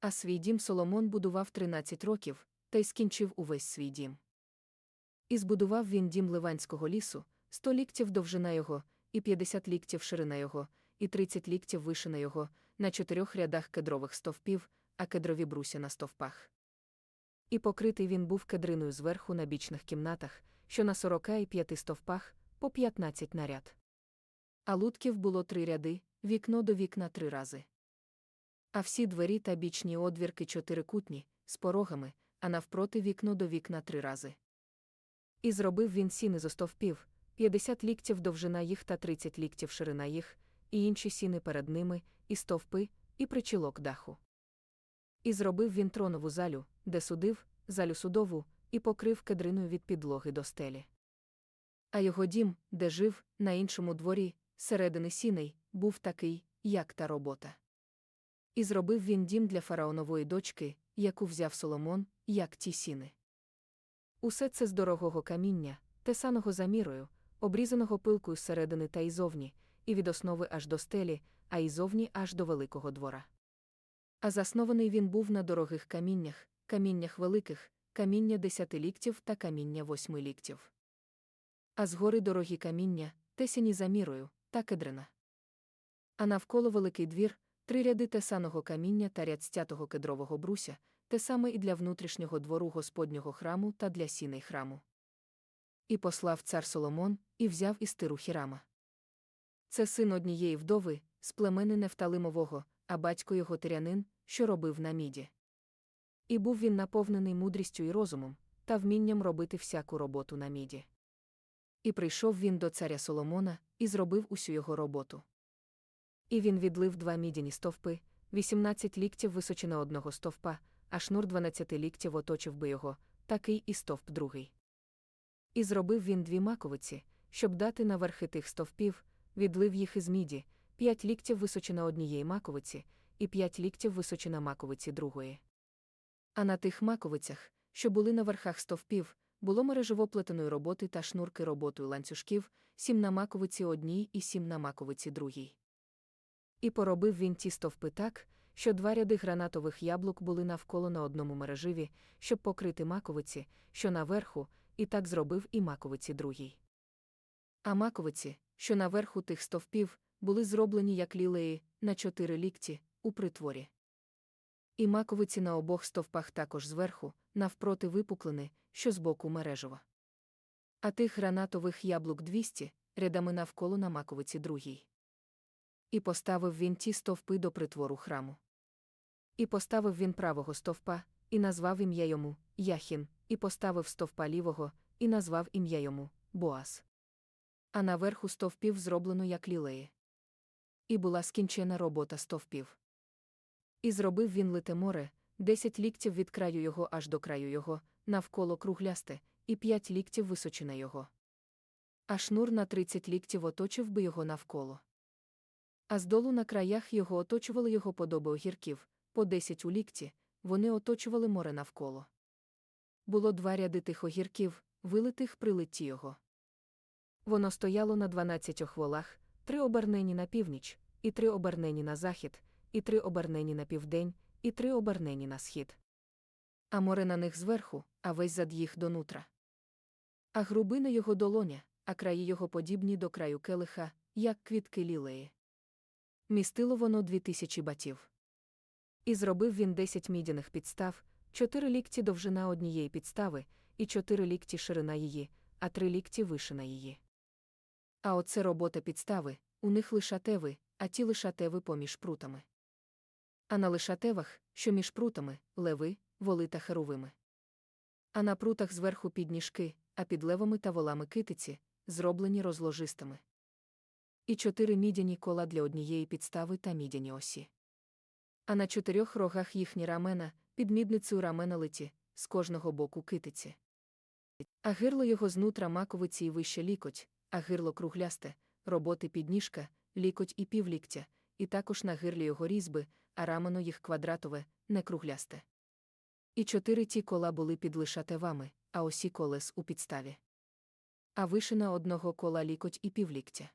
А свій дім Соломон будував 13 років, та й скінчив увесь свій дім. І збудував він дім Ливанського лісу, 100 ліктів довжина його, і 50 ліктів ширина його, і 30 ліктів вишина його, на чотирьох рядах кедрових стовпів, а кедрові бруся на стовпах. І покритий він був кедриною зверху на бічних кімнатах, що на 45 стовпах, по 15 на ряд. А лутків було три ряди, вікно до вікна три рази. А всі двері та бічні одвірки чотирикутні, з порогами, а навпроти вікно до вікна три рази. І зробив він сіни зо стовпів, 50 ліктів довжина їх та 30 ліктів ширина їх, і інші сіни перед ними, і стовпи, і причілок даху. І зробив він тронову залю, де судив, залю судову, і покрив кедриною від підлоги до стелі. А його дім, де жив, на іншому дворі, середини сіней, був такий, як та робота. І зробив він дім для фараонової дочки, яку взяв Соломон, як ті сіни. Усе це з дорогого каміння, тесаного за мірою, обрізаного пилкою зсередини та ізовні, і від основи аж до стелі, а ізовні аж до великого двора. А заснований він був на дорогих каміннях, каміннях великих, каміння десяти ліктів та каміння восьми ліктів. А згори дорогі каміння, тесяні за мірою, та кедрина. А навколо великий двір, три ряди тесаного каміння та ряд стятого кедрового бруся, те саме і для внутрішнього двору Господнього храму та для сіней храму. І послав цар Соломон, і взяв із тиру Хірама. Це син однієї вдови, з племени Нефталимового, а батько його тирянин, що робив на міді. І був він наповнений мудрістю і розумом, та вмінням робити всяку роботу на міді. І прийшов він до царя Соломона, і зробив усю його роботу. І він відлив два мідяні стовпи, 18 ліктів височина одного стовпа, а шнур 12 ліктів оточив би його, такий і стовп другий. І зробив він дві маковиці, щоб дати на верхи тих стовпів, відлив їх із міді, п'ять ліктів височина однієї маковиці, і п'ять ліктів височина маковиці другої. А на тих маковицях, що були на верхах стовпів, було мережево-плетеної роботи та шнурки роботою ланцюжків, сім на маковиці одній і сім на маковиці другій. І поробив він ті стовпи так, що два ряди гранатових яблук були навколо на одному мереживі, щоб покрити маковиці, що наверху, і так зробив і маковиці другій. А маковиці, що наверху тих стовпів, були зроблені як лілеї, на чотири лікті, у притворі. І маковиці на обох стовпах також зверху, навпроти випуклини, що збоку мережева. А тих гранатових яблук 200, рядами навколо на маковиці другій. І поставив він ті стовпи до притвору храму. І поставив він правого стовпа, і назвав ім'я йому Яхін, і поставив стовпа лівого, і назвав ім'я йому Боас. А наверху стовпів зроблено як лілеї. І була скінчена робота стовпів. І зробив він лите море, десять ліктів від краю його аж до краю його, навколо круглясте, і п'ять ліктів височина його. А шнур на тридцять ліктів оточив би його навколо. А здолу на краях його оточували його подоби огірків, по десять у лікті, вони оточували море навколо. Було два ряди тих огірків, вилитих при литті його. Воно стояло на дванадцятьох волах, три обернені на північ, і три обернені на захід, і три обернені на південь, і три обернені на схід. А море на них зверху, а весь зад їх донутра. А грубина його долоня, а краї його подібні до краю келиха, як квітки лілеї. Містило воно дві тисячі батів. І зробив він десять мідяних підстав, чотири лікті довжина однієї підстави, і чотири лікті ширина її, а три лікті вишина її. А оце робота підстави, у них лишатеви, а ті лишатеви поміж прутами. А на лишатевах, що між прутами, леви, воли та херовими. А на прутах зверху підніжки, а під левами та волами китиці, зроблені розложистими. І чотири мідяні кола для однієї підстави та мідяні осі. А на чотирьох рогах їхні рамена, під мідницею рамена литі, з кожного боку китиці. А гирло його знутра маковиці і вище лікоть, а гирло круглясте, роботи підніжка, лікоть і півліктя, і також на гирлі його різьби, а рамено їх квадратове, не круглясте. І чотири ті кола були під лишатевами, а осі колес у підставі. А вишина одного кола лікоть і півліктя.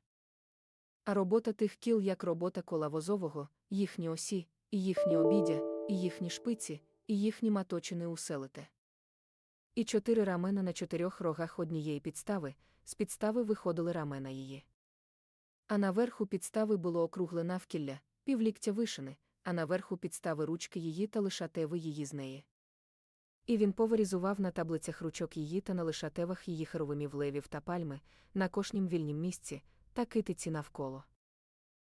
А робота тих кіл, як робота кола возового, їхні осі, і їхні обідя, і їхні шпиці, і їхні маточини уселите. І чотири рамена на чотирьох рогах однієї підстави, з підстави виходили рамена її. А наверху підстави було округле навкілля, півліктя вишини, а наверху підстави ручки її та лишатеви її з неї. І він повирізував на таблицях ручок її та на лишатевах її херовимів левів та пальми, на кожнім вільнім місці, та китиці навколо.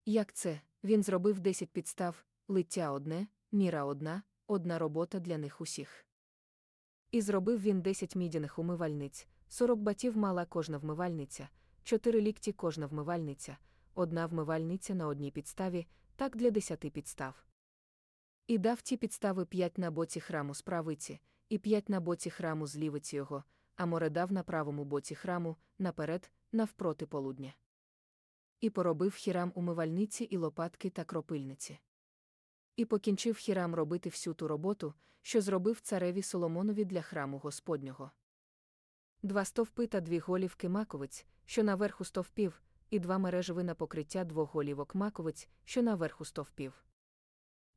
Як це, він зробив десять підстав, лиття одне, міра одна, одна робота для них усіх. І зробив він десять мідяних умивальниць, сорок батів мала кожна вмивальниця, чотири лікті кожна вмивальниця, одна вмивальниця на одній підставі, так для десяти підстав. І дав ті підстави п'ять на боці храму з правиці, і п'ять на боці храму з лівиці його, а море дав на правому боці храму, наперед, навпроти полудня. І поробив хірам умивальниці і лопатки та кропильниці. І покінчив хірам робити всю ту роботу, що зробив цареві Соломонові для храму Господнього. Два стовпи та дві голівки маковиць, що наверху стовпів, і два мережеви на покриття двох голівок маковиць, що наверху стовпів.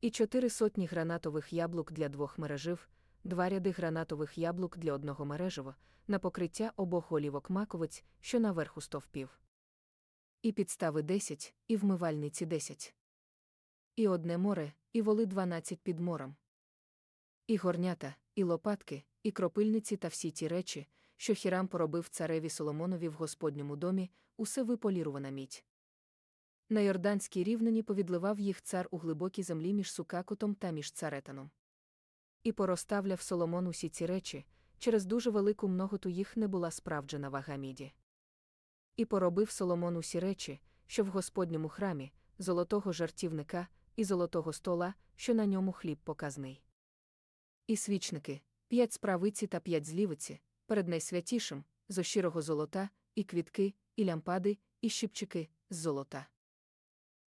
І чотири сотні гранатових яблук для двох мережив, два ряди гранатових яблук для одного мережева, на покриття обох голівок маковиць, що наверху стовпів. І підстави десять, і вмивальниці десять. І одне море, і воли дванадцять під морем. І горнята, і лопатки, і кропильниці та всі ті речі, що Хірам поробив цареві Соломонові в Господньому домі, усе виполірувана мідь. На Йорданській рівнині повідливав їх цар у глибокій землі між Сукакутом та між царетаном. І порозставляв Соломон усі ці речі, через дуже велику многоту їх не була справджена вага міді. І поробив Соломон усі речі, що в Господньому храмі, золотого жартівника, і золотого стола, що на ньому хліб показний. І свічники, п'ять справиці та п'ять злівиці, перед найсвятішим, з ощирого золота, і квітки, і лямпади, і щипчики з золота.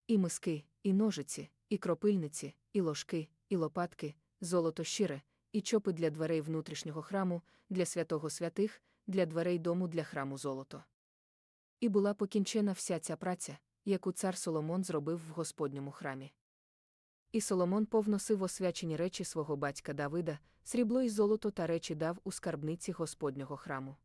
І миски, і ножиці, і кропильниці, і ложки, і лопатки, золото щире, і чопи для дверей внутрішнього храму, для святого святих, для дверей дому для храму золото. І була покінчена вся ця праця, яку цар Соломон зробив в Господньому храмі. І Соломон повносив освячені речі свого батька Давида, срібло і золото та речі дав у скарбниці Господнього храму.